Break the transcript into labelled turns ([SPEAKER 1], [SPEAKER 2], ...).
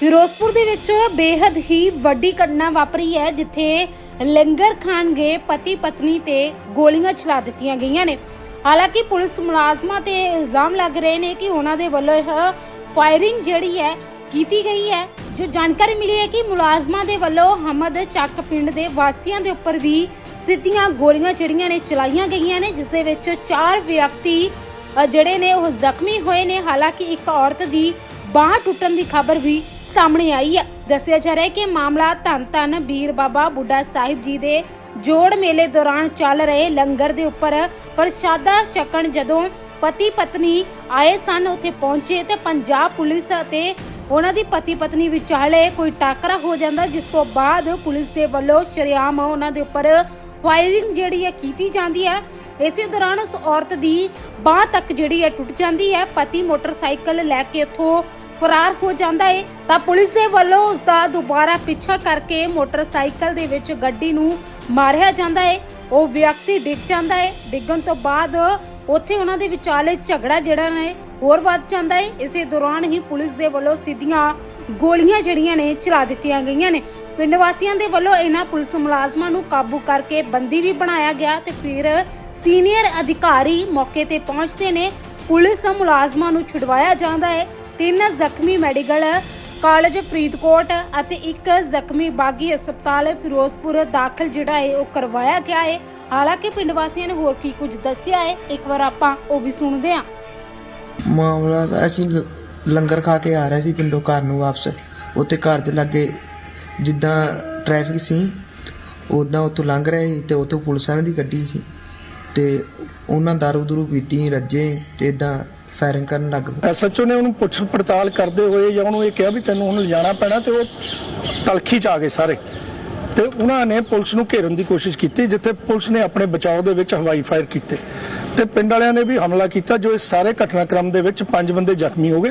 [SPEAKER 1] ਫਿਰੋਜ਼ਪੁਰ ਦੇ ਵਿੱਚ ਬੇहद ਹੀ ਵੱਡੀ ਘਟਨਾ ਵਾਪਰੀ ਹੈ, ਜਿੱਥੇ ਲੰਗਰ ਖਾਣ ਗਏ ਪਤੀ ਪਤਨੀ ਤੇ ਗੋਲੀਆਂ ਚਲਾ ਦਿੱਤੀਆਂ ਗਈਆਂ ਨੇ। ਹਾਲਾਂਕਿ ਪੁਲਿਸ ਮੁਲਾਜ਼ਮਾਂ ਤੇ ਇਲਜ਼ਾਮ ਲੱਗ ਰਹੇ ਨੇ ਕਿ ਉਹਨਾਂ ਦੇ ਵੱਲੋਂ ਇਹ ਫਾਇਰਿੰਗ ਜਿਹੜੀ ਹੈ, ਕੀਤੀ ਗਈ ਹੈ। ਜੋ ਜਾਣਕਾਰੀ ਮਿਲੀ ਹੈ ਕਿ ਮੁਲਾਜ਼ਮਾਂ ਦੇ ਵੱਲੋਂ ਹਮਦ ਚੱਕ ਪਿੰਡ ਦੇ ਵਾਸੀਆਂ ਦੇ ਉੱਪਰ ਵੀ ਸਿੱਧੀਆਂ ਗੋਲੀਆਂ ਜਿਹੜੀਆਂ ਨੇ ਚਲਾਈਆਂ ਗਈਆਂ ਨੇ, ਜਿਸ ਦੇ ਵਿੱਚ ਚਾਰ ਵਿਅਕਤੀ ਜਿਹੜੇ ਨੇ ਉਹ ਜ਼ਖਮੀ ਹੋਏ ਨੇ। ਹਾਲਾਂਕਿ ਇੱਕ ਔਰਤ ਦੀ ਬਾਹ ਟੁੱਟਣ ਦੀ ਖਬਰ ਵੀ ਸਾਹਮਣੇ ਆਈ ਹੈ। ਦੱਸਿਆ ਜਾ ਰਿਹਾ ਹੈ ਕਿ ਮਾਮਲਾ ਧੰਨ ਧੰਨ ਬੀਰ ਬਾਬਾ ਬੁੱਢਾ ਸਾਹਿਬ ਜੀ ਦੇ ਜੋੜ ਮੇਲੇ ਦੌਰਾਨ ਚੱਲ ਰਹੇ ਲੰਗਰ ਦੇ ਉੱਪਰ ਪ੍ਰਸ਼ਾਦਾ ਛਕਣ ਜਦੋਂ ਪਤੀ ਪਤਨੀ ਆਏ ਸਨ, ਉੱਥੇ ਪਹੁੰਚੇ ਤੇ ਪੰਜਾਬ ਪੁਲਿਸ ਅਤੇ ਉਹਨਾਂ ਦੀ ਪਤੀ ਪਤਨੀ ਵਿਚਾਲੇ ਕੋਈ ਟਾਕਰਾ ਹੋ ਜਾਂਦਾ, ਜਿਸ ਤੋਂ ਬਾਅਦ ਪੁਲਿਸ ਦੇ ਵੱਲੋਂ ਸ਼ਰੇਆਮ ਉਹਨਾਂ ਦੇ ਉੱਪਰ ਫਾਇਰਿੰਗ ਜਿਹੜੀ ਹੈ ਕੀਤੀ ਜਾਂਦੀ ਹੈ। ਇਸੇ ਦੌਰਾਨ ਉਸ ਔਰਤ ਦੀ ਬਾਹ ਤੱਕ ਜਿਹੜੀ ਹੈ ਟੁੱਟ ਜਾਂਦੀ ਹੈ। ਪਤੀ ਮੋਟਰਸਾਈਕਲ ਲੈ ਕੇ ਉੱਥੋਂ ਫਰਾਰ ਹੋ ਜਾਂਦਾ ਹੈ ਤਾਂ ਪੁਲਿਸ ਦੇ ਵੱਲੋਂ ਉਸ ਦਾ ਦੁਬਾਰਾ ਪਿੱਛਾ ਕਰਕੇ ਮੋਟਰਸਾਈਕਲ ਦੇ ਵਿੱਚ ਗੱਡੀ ਨੂੰ ਮਾਰਿਆ ਜਾਂਦਾ ਹੈ ਉਹ ਵਿਅਕਤੀ ਡਿੱਗ ਜਾਂਦਾ ਹੈ ਡਿੱਗਣ ਤੋਂ ਬਾਅਦ ਉੱਥੇ ਉਹਨਾਂ ਦੇ ਵਿਚਾਲੇ ਝਗੜਾ ਜਿਹੜਾ ਨੇ, ਹੋਰ ਵੱਧ ਜਾਂਦਾ ਹੈ ਇਸੇ ਦੌਰਾਨ ਹੀ ਪੁਲਿਸ ਦੇ ਵੱਲੋਂ ਸਿੱਧੀਆਂ ਗੋਲੀਆਂ ਜਿਹੜੀਆਂ ਨੇ ਚਲਾ ਦਿੱਤੀਆਂ ਗਈਆਂ ਨੇ। ਪਿੰਡ ਵਾਸੀਆਂ ਦੇ ਵੱਲੋਂ ਇਹਨਾਂ ਪੁਲਿਸ ਮੁਲਾਜ਼ਮਾਂ ਨੂੰ ਕਾਬੂ ਕਰਕੇ ਬੰਦੀ ਵੀ ਬਣਾਇਆ ਗਿਆ ਤੇ ਫਿਰ ਸੀਨੀਅਰ ਅਧਿਕਾਰੀ ਮੌਕੇ ਤੇ ਪਹੁੰਚਦੇ ਨੇ। ਪੁਲਿਸ ਮੁਲਾਜ਼ਮਾਂ ਨੂੰ ਛੁਡਵਾਇਆ ਜਾਂਦਾ ਹੈ ਤਿੰਨ ਜ਼ਖਮੀ ਮੈਡੀਕਲ, ਕਾਲਜ ਫਰੀਦਕੋਟ ਅਤੇ ਇੱਕ ਜ਼ਖਮੀ ਬਾਗੀ ਹਸਪਤਾਲ ਫਿਰੋਜ਼ਪੁਰ ਦਾਖਲ ਜਿਹੜਾ ਹੈ ਉਹ ਕਰਵਾਇਆ ਗਿਆ ਹੈ। ਹਾਲਾਂਕਿ ਪਿੰਡ ਵਾਸੀਆਂ ਨੇ ਹੋਰ ਕੀ ਕੁਝ ਦੱਸਿਆ ਹੈ, ਇੱਕ ਵਾਰ ਆਪਾਂ ਉਹ ਵੀ ਸੁਣਦੇ ਹਾਂ।
[SPEAKER 2] ਮਾਮਲਾ ਤਾਂ ਅਸੀਂ ਲ- ਲੰਗਰ ਖਾ ਕੇ ਆ ਰਹੇ ਸੀ ਪਿੰਡੋਂ ਘਰ ਨੂੰ ਵਾਪਸ। ਉੱਥੇ ਘਰ ਦੇ ਲਾਗੇ ਜਿੱਦਾਂ ਟ੍ਰੈਫਿਕ ਸੀ ਉਦਾਂ ਉੱਥੋਂ ਲੰਘ ਰਹੇ ਸੀ ਤੇ ਉੱਥੋਂ ਪੁਲਿਸ ਵਾਲਿਆਂ ਦੀ ਗੱਡੀ ਸੀ। ਤੇ ਉਹਨਾਂ ਦਾਰੂ ਦਰੂ ਪੀਤੀ, ਰੱਜੇ ਤੇ ਇਦਾਂ ਫਾਇਰਿੰਗ ਕਰਨ ਲੱਗ ਪਏ।
[SPEAKER 3] ਐਸਐਚਓ ਨੇ ਉਹਨੂੰ ਪੁੱਛ ਪੜਤਾਲ ਕਰਦੇ ਹੋਏ ਜਾਂ ਉਹਨੂੰ ਇਹ ਕਿਹਾ ਵੀ ਤੈਨੂੰ ਹੁਣ ਲਿਜਾਣਾ ਪੈਣਾ ਤੇ ਉਹ ਤਲਖੀ ਚ ਆ ਗਏ ਸਾਰੇ। ਤੇ ਉਹਨਾਂ ਨੇ ਪੁਲਿਸ ਨੂੰ ਘੇਰਨ ਦੀ ਕੋਸ਼ਿਸ਼ ਕੀਤੀ, ਜਿੱਥੇ ਪੁਲਿਸ ਨੇ ਆਪਣੇ ਬਚਾਓ ਦੇ ਵਿੱਚ ਹਵਾਈ ਫਾਇਰ ਕੀਤੇ। ਤੇ ਪਿੰਡ ਵਾਲਿਆਂ ਨੇ ਵੀ ਹਮਲਾ ਕੀਤਾ, ਜੋ ਇਸ ਸਾਰੇ ਘਟਨਾਕ੍ਰਮ ਦੇ ਵਿੱਚ ਪੰਜ ਬੰਦੇ ਜ਼ਖਮੀ ਹੋ ਗਏ।